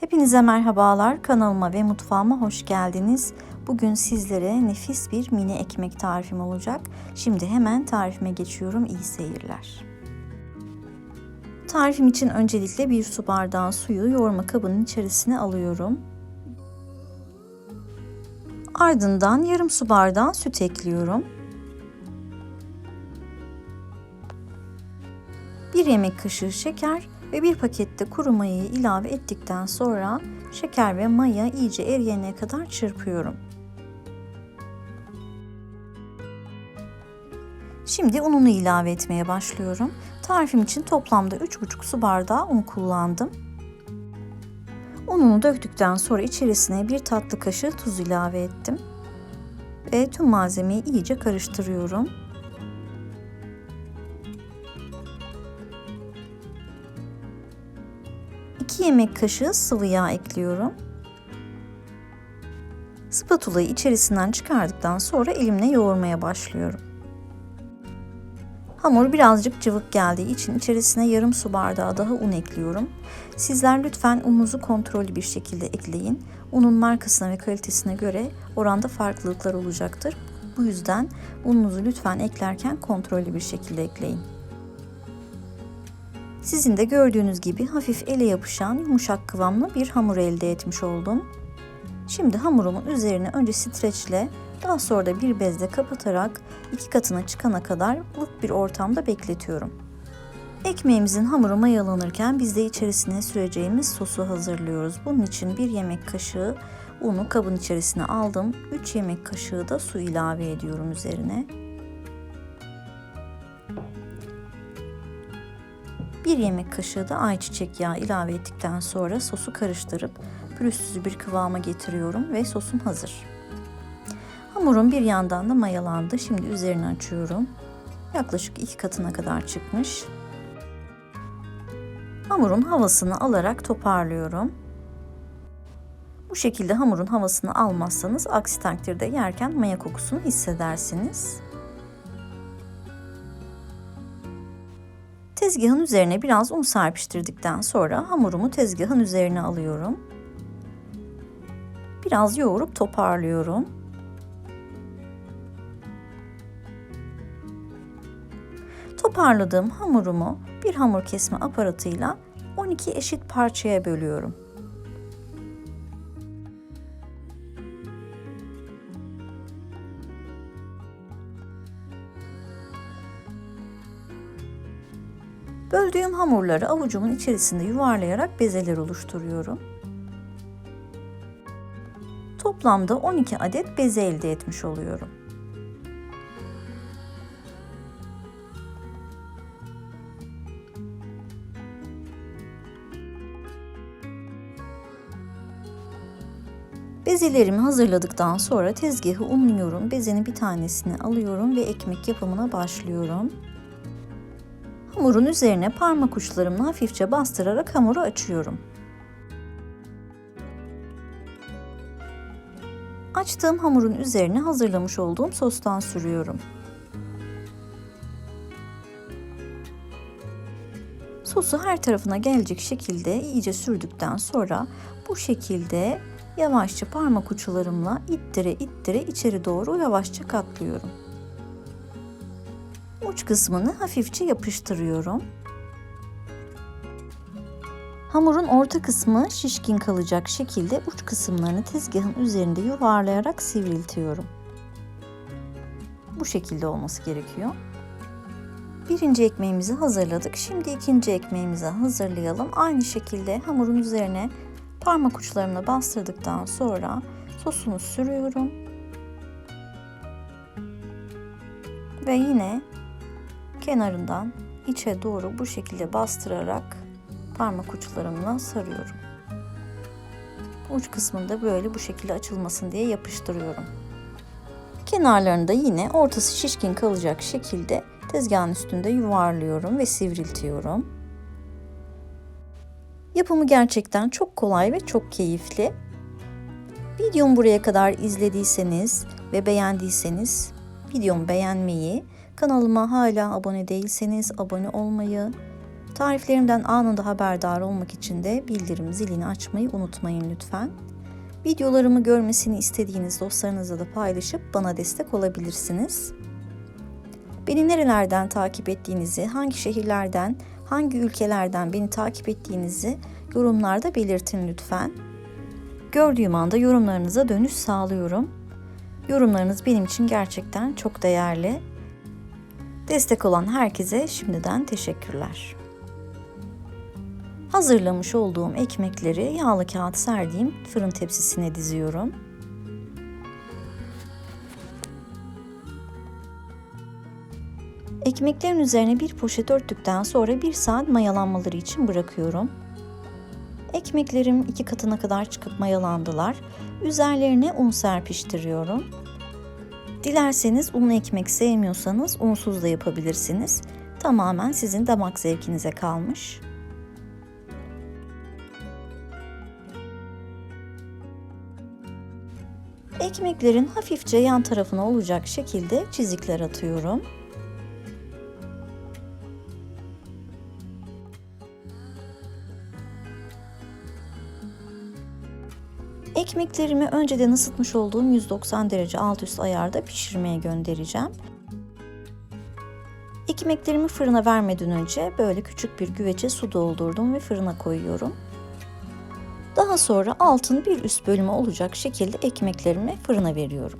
Hepinize merhabalar. Kanalıma ve mutfağıma hoş geldiniz. Bugün sizlere nefis bir mini ekmek tarifim olacak. Şimdi hemen tarifime geçiyorum. İyi seyirler. Tarifim için öncelikle bir su bardağı suyu yoğurma kabının içerisine alıyorum. Ardından yarım su bardağı süt ekliyorum. Bir yemek kaşığı şeker ve bir pakette kuru mayayı ilave ettikten sonra şeker ve maya iyice eriyene kadar çırpıyorum. Şimdi ununu ilave etmeye başlıyorum. Tarifim için toplamda 3,5 su bardağı un kullandım. Ununu döktükten sonra içerisine bir tatlı kaşığı tuz ilave ettim. Ve tüm malzemeyi iyice karıştırıyorum. 2 yemek kaşığı sıvı yağ ekliyorum. Spatulayı içerisinden çıkardıktan sonra elimle yoğurmaya başlıyorum. Hamur birazcık cıvık geldiği için içerisine yarım su bardağı daha un ekliyorum. Sizler lütfen ununuzu kontrollü bir şekilde ekleyin. Unun markasına ve kalitesine göre oranda farklılıklar olacaktır. Bu yüzden ununuzu lütfen eklerken kontrollü bir şekilde ekleyin. Sizin de gördüğünüz gibi hafif ele yapışan yumuşak kıvamlı bir hamur elde etmiş oldum. Şimdi hamurumun üzerine önce streçle daha sonra da bir bezle kapatarak iki katına çıkana kadar ılık bir ortamda bekletiyorum. Ekmeğimizin hamuru mayalanırken biz de içerisine süreceğimiz sosu hazırlıyoruz. Bunun için bir yemek kaşığı unu kabın içerisine aldım. 3 yemek kaşığı da su ilave ediyorum üzerine. 1 yemek kaşığı da ayçiçek yağı ilave ettikten sonra sosu karıştırıp pürüzsüz bir kıvama getiriyorum ve sosum hazır. Hamurum bir yandan da mayalandı. Şimdi üzerini açıyorum. Yaklaşık iki katına kadar çıkmış. Hamurun havasını alarak toparlıyorum. Bu şekilde hamurun havasını almazsanız aksi takdirde yerken maya kokusunu hissedersiniz. Tezgahın üzerine biraz un serpiştirdikten sonra hamurumu tezgahın üzerine alıyorum. Biraz yoğurup toparlıyorum. Toparladığım hamurumu bir hamur kesme aparatıyla 12 eşit parçaya bölüyorum. Böldüğüm hamurları avucumun içerisinde yuvarlayarak bezeler oluşturuyorum. Toplamda 12 adet beze elde etmiş oluyorum. Bezelerimi hazırladıktan sonra tezgahı unluyorum. Bezenin bir tanesini alıyorum ve ekmek yapımına başlıyorum. Hamurun üzerine parmak uçlarımla hafifçe bastırarak hamuru açıyorum. Açtığım hamurun üzerine hazırlamış olduğum sostan sürüyorum. Sosu her tarafına gelecek şekilde iyice sürdükten sonra bu şekilde yavaşça parmak uçlarımla ittire ittire içeri doğru yavaşça katlıyorum uç kısmını hafifçe yapıştırıyorum. Hamurun orta kısmı şişkin kalacak şekilde uç kısımlarını tezgahın üzerinde yuvarlayarak sivriltiyorum. Bu şekilde olması gerekiyor. Birinci ekmeğimizi hazırladık. Şimdi ikinci ekmeğimizi hazırlayalım. Aynı şekilde hamurun üzerine parmak uçlarımla bastırdıktan sonra sosunu sürüyorum. Ve yine kenarından içe doğru bu şekilde bastırarak parmak uçlarımla sarıyorum. Uç kısmında böyle bu şekilde açılmasın diye yapıştırıyorum. Kenarlarını da yine ortası şişkin kalacak şekilde tezgahın üstünde yuvarlıyorum ve sivriltiyorum. Yapımı gerçekten çok kolay ve çok keyifli. Videomu buraya kadar izlediyseniz ve beğendiyseniz videomu beğenmeyi, Kanalıma hala abone değilseniz abone olmayı, Tariflerimden anında haberdar olmak için de bildirim zilini açmayı unutmayın lütfen. Videolarımı görmesini istediğiniz dostlarınızla da paylaşıp bana destek olabilirsiniz. Beni nerelerden takip ettiğinizi, hangi şehirlerden, hangi ülkelerden beni takip ettiğinizi yorumlarda belirtin lütfen. Gördüğüm anda yorumlarınıza dönüş sağlıyorum. Yorumlarınız benim için gerçekten çok değerli. Destek olan herkese şimdiden teşekkürler. Hazırlamış olduğum ekmekleri yağlı kağıt serdiğim fırın tepsisine diziyorum. Ekmeklerin üzerine bir poşet örttükten sonra bir saat mayalanmaları için bırakıyorum. Ekmeklerim iki katına kadar çıkıp mayalandılar. Üzerlerine un serpiştiriyorum. Dilerseniz unlu ekmek sevmiyorsanız unsuz da yapabilirsiniz. Tamamen sizin damak zevkinize kalmış. Ekmeklerin hafifçe yan tarafına olacak şekilde çizikler atıyorum. Ekmeklerimi önceden ısıtmış olduğum 190 derece alt üst ayarda pişirmeye göndereceğim. Ekmeklerimi fırına vermeden önce böyle küçük bir güvece su doldurdum ve fırına koyuyorum. Daha sonra altın bir üst bölümü olacak şekilde ekmeklerimi fırına veriyorum.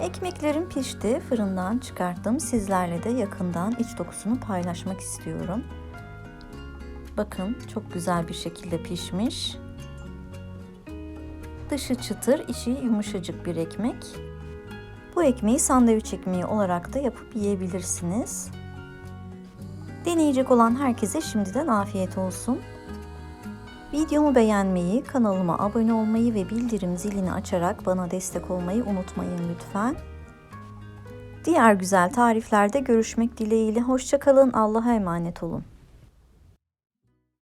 Ekmeklerim pişti, fırından çıkarttım. Sizlerle de yakından iç dokusunu paylaşmak istiyorum. Bakın çok güzel bir şekilde pişmiş. Dışı çıtır, içi yumuşacık bir ekmek. Bu ekmeği sandviç ekmeği olarak da yapıp yiyebilirsiniz. Deneyecek olan herkese şimdiden afiyet olsun. Videomu beğenmeyi, kanalıma abone olmayı ve bildirim zilini açarak bana destek olmayı unutmayın lütfen. Diğer güzel tariflerde görüşmek dileğiyle. Hoşçakalın. Allah'a emanet olun.